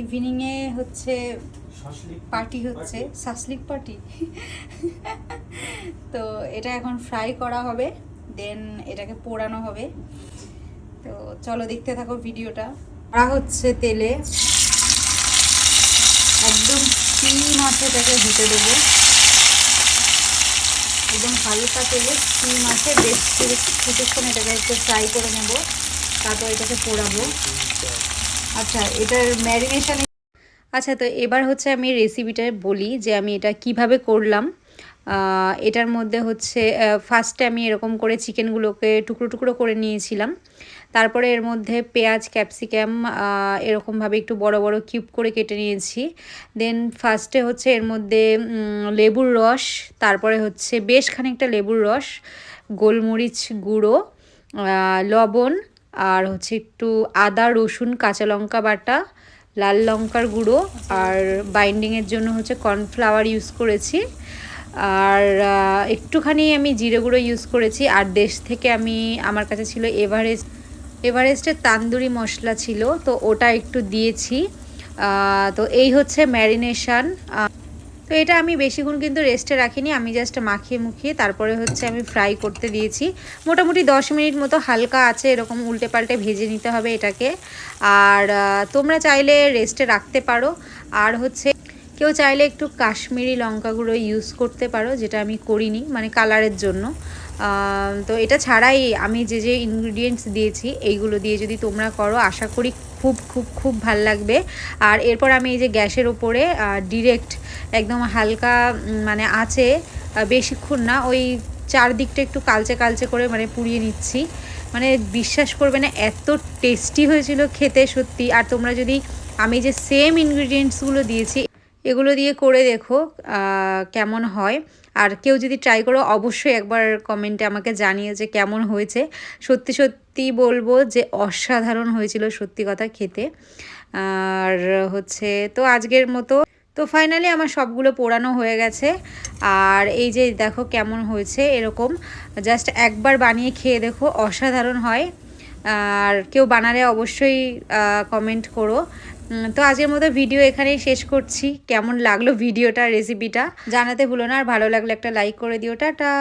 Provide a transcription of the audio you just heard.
ইভিনিংয়ে হচ্ছে পার্টি হচ্ছে shashlik party তো এটা এখন ফ্রাই করা হবে দেন এটাকে পোড়ানো হবে। তো চলো দেখতে থাকো ভিডিওটা। করা হচ্ছে তেলে। একদম চিনি মাছে এটাকে হতে দেবো। একদম হালকা তেলে চিনি মাছে বেশ কিছুক্ষণ এটাকে একটু ফ্রাই করে নেব। তারপর এটাকে পোড়াবো। আচ্ছা এটার ম্যারিনেশন আচ্ছা তো এবার হচ্ছে আমি রেসিপিটা বলি যে আমি এটা কীভাবে করলাম। এটার মধ্যে হচ্ছে ফার্স্টে আমি এরকম করে চিকেনগুলোকে টুকরো টুকরো করে নিয়েছিলাম। তারপরে এর মধ্যে পেঁয়াজ ক্যাপসিকাম এরকমভাবে একটু বড় বড় কিউব করে কেটে নিয়েছি। দেন ফার্স্টে হচ্ছে এর মধ্যে লেবুর রস, তারপরে হচ্ছে বেশ খানিকটা লেবুর রস, গোলমরিচ গুঁড়ো লবণ আর হচ্ছে একটু আদা, রসুন, কাঁচা লঙ্কা বাটা, লাল লঙ্কার গুঁড়ো আর বাইন্ডিংয়ের জন্য হচ্ছে কর্নফ্লাওয়ার ইউজ করেছি। আর একটুখানি আমি জিরে গুঁড়ো ইউজ করেছি। আর দেশ থেকে আমি, আমার কাছে ছিল এভারেস্ট এভারেস্টের তান্দুরি মশলা ছিল, তো ওটা একটু দিয়েছি। তো এই হচ্ছে ম্যারিনেশন তো এটা আমি বেশিক্ষণ কিন্তু রেস্টে রাখিনি, আমি জাস্ট মাখিয়ে মুখিয়ে তারপরে হচ্ছে আমি ফ্রাই করতে দিয়েছি। মোটামুটি দশ মিনিট মতো হালকা আছে, এরকম উল্টে পাল্টে ভেজে নিতে হবে এটাকে। আর তোমরা চাইলে রেস্টে রাখতে পারো। আর হচ্ছে কেউ চাইলে একটু কাশ্মীরি লঙ্কাগুলো ইউজ করতে পারো, যেটা আমি করিনি মানে কালারের জন্য। তো এটা ছাড়াই আমি যে যে ইনগ্রিডিয়েন্টস দিয়েছি, এইগুলো দিয়ে যদি তোমরা করো, আশা করি খুব খুব খুব ভালো লাগবে। আর এরপর আমি এই যে গ্যাসের ওপরে ডিরেক্ট একদম হালকা মানে আছে বেশিক্ষণ না, ওই চারদিকটা একটু কালচে কালচে করে মানে পুড়িয়ে নিচ্ছি। মানে বিশ্বাস করবে না, এত টেস্টি হয়েছিল খেতে সত্যি। আর তোমরা যদি আমি যে সেম ইনগ্রিডিয়েন্টসগুলো দিয়েছি এগুলো দিয়ে করে দেখো কেমন হয়। আর কেউ যদি ট্রাই করো, অবশ্যই একবার কমেন্টে আমাকে জানিয়ে যে কেমন হয়েছে। সত্যি সত্যি বলব যে অসাধারণ হয়েছিল সত্যি কথা খেতে। আর হচ্ছে, তো আজকের মতো। তো ফাইনালি আমার সবগুলো পোড়ানো হয়ে গেছে। আর এই যে দেখো কেমন হয়েছে এরকম। জাস্ট একবার বানিয়ে খেয়ে দেখো, অসাধারণ হয়। আর কেউ বানালে অবশ্যই কমেন্ট করো। তো আজকের মতো ভিডিও এখানেই শেষ করছি। কেমন লাগল ভিডিওটা রেসিপিটা জানাতে ভুলো না, আর ভালো লাগলে একটা লাইক করে দিও। টাটা!